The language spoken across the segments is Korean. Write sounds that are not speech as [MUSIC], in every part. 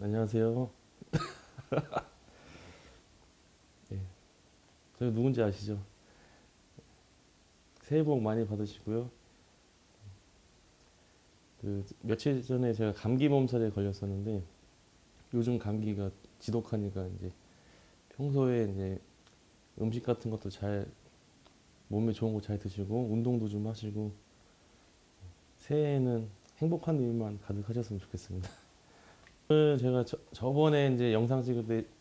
안녕하세요. [LAUGHS] 예, 저 누군지 아시죠? 새해 복 많이 받으시고요. 그 며칠 전에 제가 감기 몸살에 걸렸었는데 요즘 감기가 지독하니까 이제 평소에 이제 음식 같은 것도 잘 몸에 좋은 거 잘 드시고 운동도 좀 하시고 새해에는 행복한 일만 가득하셨으면 좋겠습니다. [LAUGHS] 오늘 제가 저, 저번에 이제 영상 찍을 때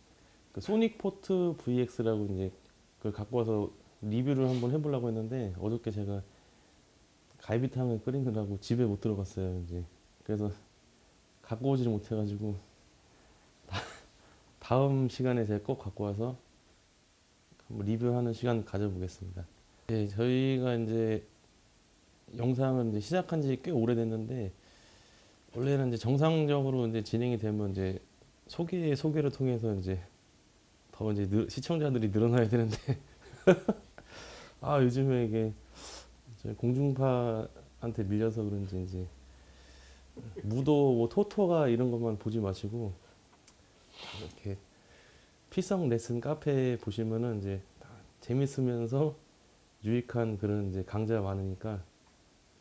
그 소닉 포트 VX라고 이제 그걸 갖고 와서 리뷰를 한번 해보려고 했는데 어저께 제가 갈비탕을 끓이느라고 집에 못 들어갔어요 이제 그래서 갖고 오지를 못해가지고 다, 다음 시간에 제가 꼭 갖고 와서 한번 리뷰하는 시간 가져보겠습니다. 네, 저희가 이제 영상을 이제 시작한 지 꽤 오래됐는데 원래는 이제 정상적으로 이제 진행이 되면 이제 소개 소개를 통해서 이제 더 이제 늘, 시청자들이 늘어나야 되는데. [LAUGHS] 아 요즘에 이게 공중파한테 밀려서 그런지 이제 무도 뭐 토토가 이런 것만 보지 마시고 이렇게 필성 레슨 카페 보시면은 이제 다 재밌으면서 유익한 그런 이제 강좌가 많으니까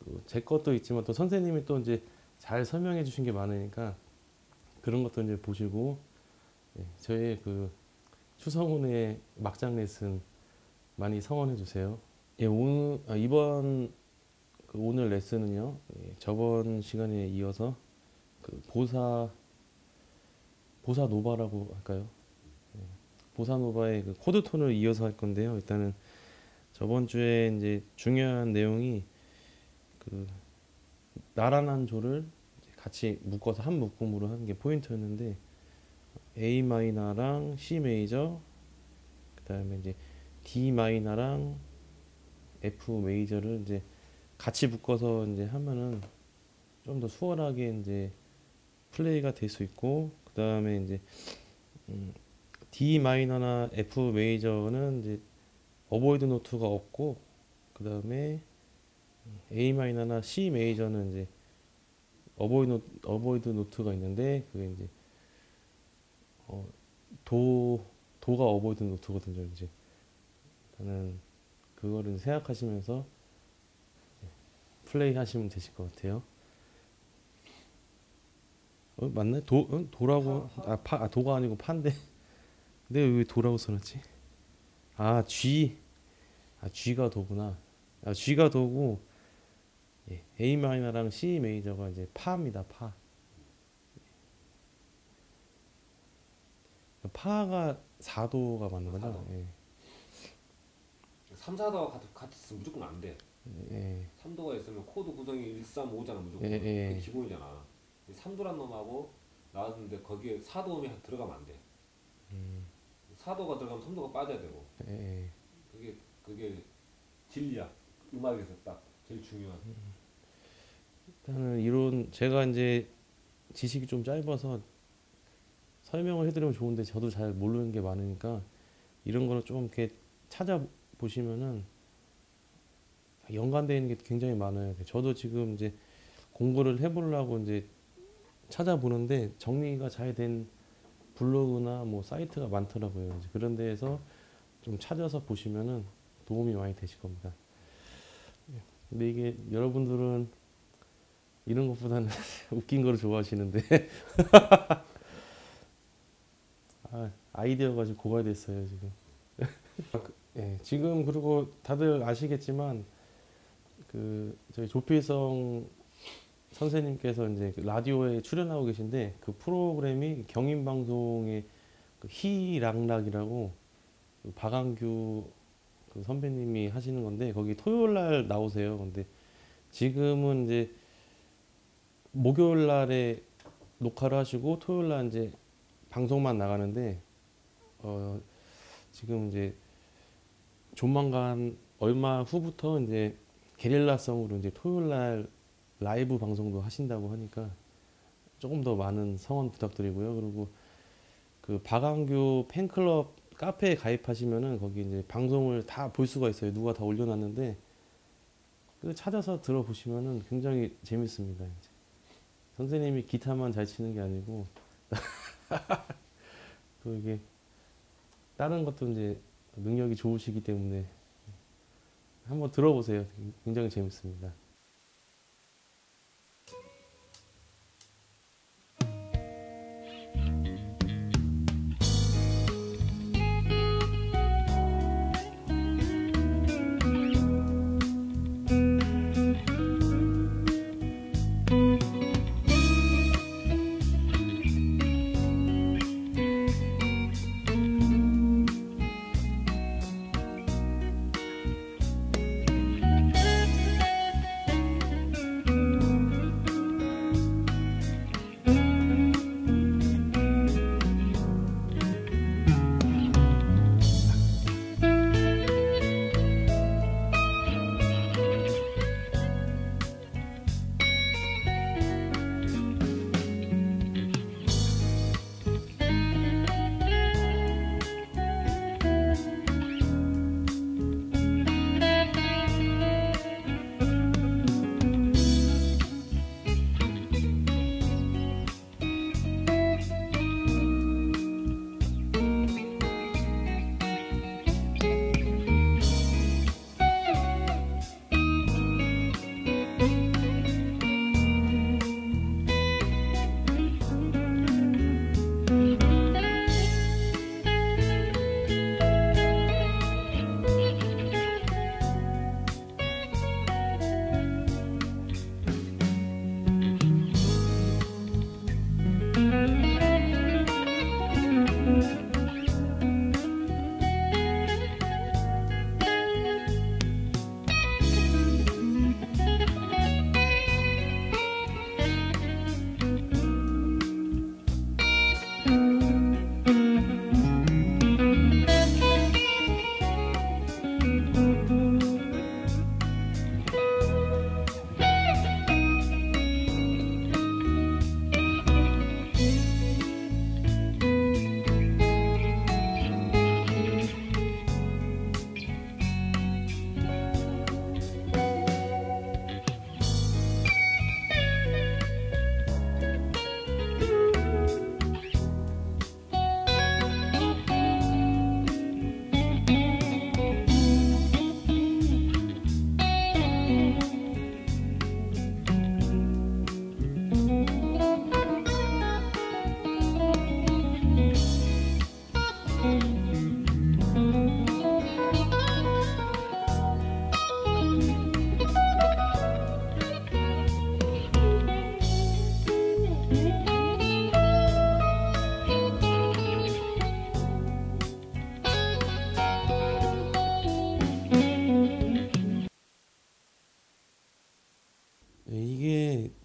또제 것도 있지만 또 선생님이 또 이제 잘 설명해 주신 게 많으니까 그런 것도 이제 보시고 예, 저의 그 추성훈의 막장 레슨 많이 성원해 주세요. 예, 오늘 아, 이번 그 오늘 레슨은요. 예, 저번 시간에 이어서 그 보사 보사 노바라고 할까요? 예, 보사 노바의 그 코드 톤을 이어서 할 건데요. 일단은 저번 주에 이제 중요한 내용이 그 나란 한 조를 같이 묶어서 한 묶음으로 하는 게 포인트였는데 A 마이너랑 C 메이저 그 다음에 이제 D 마이너랑 F 메이저를 이제 같이 묶어서 이제 하면은 좀 더 수월하게 이제 플레이가 될 수 있고 그 다음에 이제 음 D 마이너나 F 메이저는 이제 어보이드 노트가 없고 그 다음에 A 마이너나 C 메이저는 이제 어보이드, 노, 어보이드 노트가 있는데 그게 이제 어, 도 도가 어보이드 노트거든요 이제 저는 그거를 생각하시면서 플레이 하시면 되실 것 같아요. 어 맞네 도 응? 도라고 아 파 아, 도가 아니고 파인데 [LAUGHS] 내가 왜 도라고 써놨지? 아 G 아 G가 도구나. 아 G가 도고 예, A 마이너랑 C 메이저가 이제 파입니다. 파. 파가 4도가 맞는 거죠? 사도. 예. 3, 4도가 같, 같으면 무조건 안 돼. 예. 3도가 있으면 코드 구성이 1, 3, 5잖아 무조건. 예, 예. 기본이잖아. 3도란 놈하고 나왔는데 거기에 4도음이 들어가면 안 돼. 음, 4도가 들어가면 3도가 빠져야 되고. 예, 예. 그게 그게 진리야. 음악에서 딱 제일 중요한. 일단은 이론 제가 이제 지식이 좀 짧아서 설명을 해드리면 좋은데 저도 잘 모르는 게 많으니까 이런 거를 좀 이렇게 찾아보시면은 연관되어 있는 게 굉장히 많아요. 저도 지금 이제 공부를 해보려고 이제 찾아보는데 정리가 잘 된 블로그나 뭐 사이트가 많더라고요. 그런 데에서 좀 찾아서 보시면은 도움이 많이 되실 겁니다. 근데 이게 여러분들은 이런 것보다는 [LAUGHS] 웃긴 거를 좋아하시는데 [LAUGHS] 아, 아이디어가 좀 고갈됐어요 지금. [LAUGHS] 예, 지금 그리고 다들 아시겠지만 그 저희 조필성 선생님께서 이제 그 라디오에 출연하고 계신데 그 프로그램이 경인 방송의 그 희락락이라고 그 박한규 그 선배님이 하시는 건데 거기 토요일 날 나오세요. 근데 지금은 이제 목요일 날에 녹화를 하시고 토요일 날 이제 방송만 나가는데 어 지금 이제 조만간 얼마 후부터 이제 게릴라성으로 이제 토요일 날 라이브 방송도 하신다고 하니까 조금 더 많은 성원 부탁드리고요. 그리고 그 박완규 팬클럽 카페에 가입하시면은 거기 이제 방송을 다 볼 수가 있어요. 누가 다 올려놨는데 그 찾아서 들어보시면은 굉장히 재밌습니다. 이제. 선생님이 기타만 잘 치는 게 아니고 [LAUGHS] 또 이게 다른 것도 이제 능력이 좋으시기 때문에 한번 들어보세요. 굉장히 재밌습니다.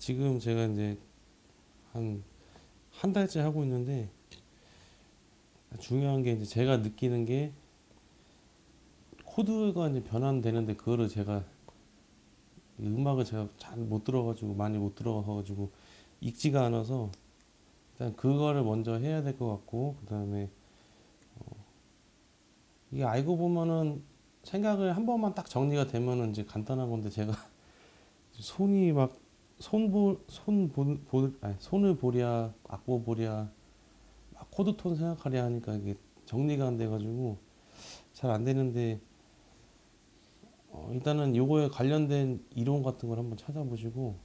지금 제가 이제 한 한 달째 하고 있는데 중요한 게 이제 제가 느끼는 게 코드가 이제 변환되는데 그거를 제가 이 음악을 제가 잘 못 들어가지고 많이 못 들어가가지고 익지가 않아서 일단 그거를 먼저 해야 될 것 같고 그 다음에 어 이게 알고 보면은 생각을 한 번만 딱 정리가 되면은 이제 간단한 건데 제가 [LAUGHS] 손이 막 볼 아니 손을 보랴 악보 보랴 막 코드 톤 생각하랴 하니까 이게 정리가 안 돼가지고 잘 안 되는데 어, 일단은 요거에 관련된 이론 같은 걸 한번 찾아보시고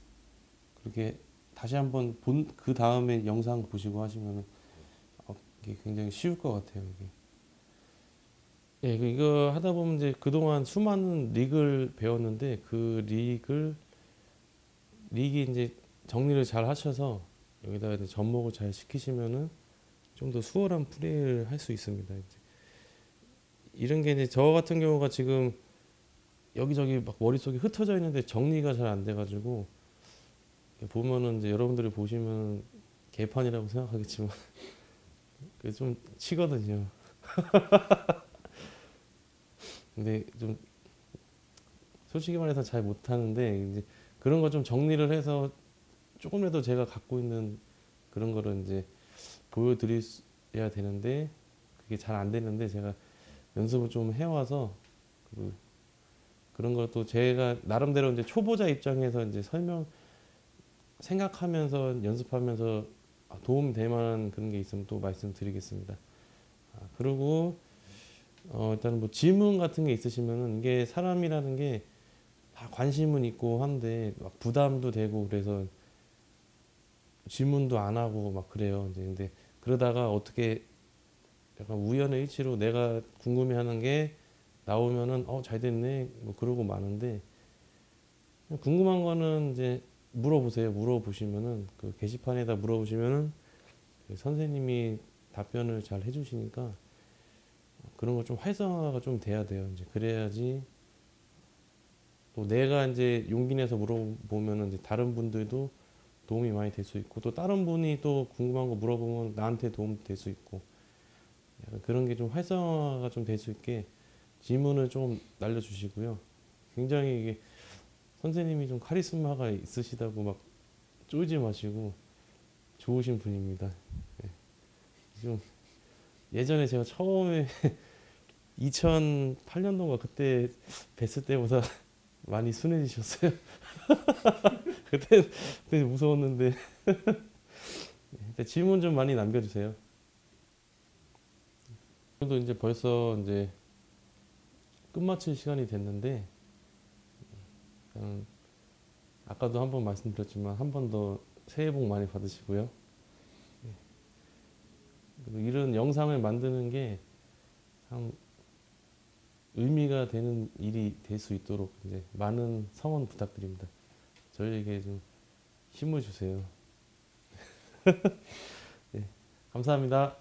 그렇게 다시 한번 본 그 다음에 영상 보시고 하시면은 어, 이게 굉장히 쉬울 것 같아요 이게. 예, 그 이거 하다 보면 이제 그동안 수많은 릭을 배웠는데 그 릭을 릭이 이제 정리를 잘 하셔서 여기다가 이제 접목을 잘 시키시면은 좀 더 수월한 플레이를 할 수 있습니다. 이제 이런 게 이제 저 같은 경우가 지금 여기저기 막 머릿속에 흩어져 있는데 정리가 잘 안 돼가지고 보면은 이제 여러분들이 보시면 개판이라고 생각하겠지만 [LAUGHS] 좀 치거든요. [LAUGHS] 근데 좀 솔직히 말해서 잘 못하는데 이제 그런 거 좀 정리를 해서 조금이라도 제가 갖고 있는 그런 거를 이제 보여드려야 되는데 그게 잘 안 되는데 제가 연습을 좀 해와서 그 그런 것도 제가 나름대로 이제 초보자 입장에서 이제 설명 생각하면서 연습하면서 도움 될 만한 그런 게 있으면 또 말씀드리겠습니다. 아, 그리고 어, 일단은 뭐 질문 같은 게 있으시면은 이게 사람이라는 게 다 관심은 있고 한데 막 부담도 되고 그래서 질문도 안 하고 막 그래요. 이제 근데 그러다가 어떻게 약간 우연의 일치로 내가 궁금해하는 게 나오면은 어 잘 됐네 뭐 그러고 마는데 궁금한 거는 이제 물어보세요. 물어보시면은 그 게시판에다 물어보시면은 그 선생님이 답변을 잘 해주시니까 그런 거 좀 활성화가 좀 돼야 돼요. 이제 그래야지 또 내가 이제 용기 내서 물어보면은 이제 다른 분들도 도움이 많이 될 수 있고 또 다른 분이 또 궁금한 거 물어보면 나한테 도움 될 수 있고 그런 게 좀 활성화가 좀 될 수 있게 질문을 좀 날려주시고요. 굉장히 이게 선생님이 좀 카리스마가 있으시다고 막 쫄지 마시고 좋으신 분입니다. 예. 좀 예전에 제가 처음에 [LAUGHS] 2008년도인가 그때 뵀을 때보다 많이 순해지셨어요. [LAUGHS] 그때 그때 무서웠는데 [LAUGHS] 네, 질문 좀 많이 남겨주세요. 저도 이제 벌써 이제 끝마칠 시간이 됐는데 아까도 한 번 말씀드렸지만 한 번 더 새해 복 많이 받으시고요. 네. 이런 영상을 만드는 게참 의미가 되는 일이 될 수 있도록 이제 많은 성원 부탁드립니다. 저희에게 좀 힘을 주세요. [LAUGHS] 네, 감사합니다.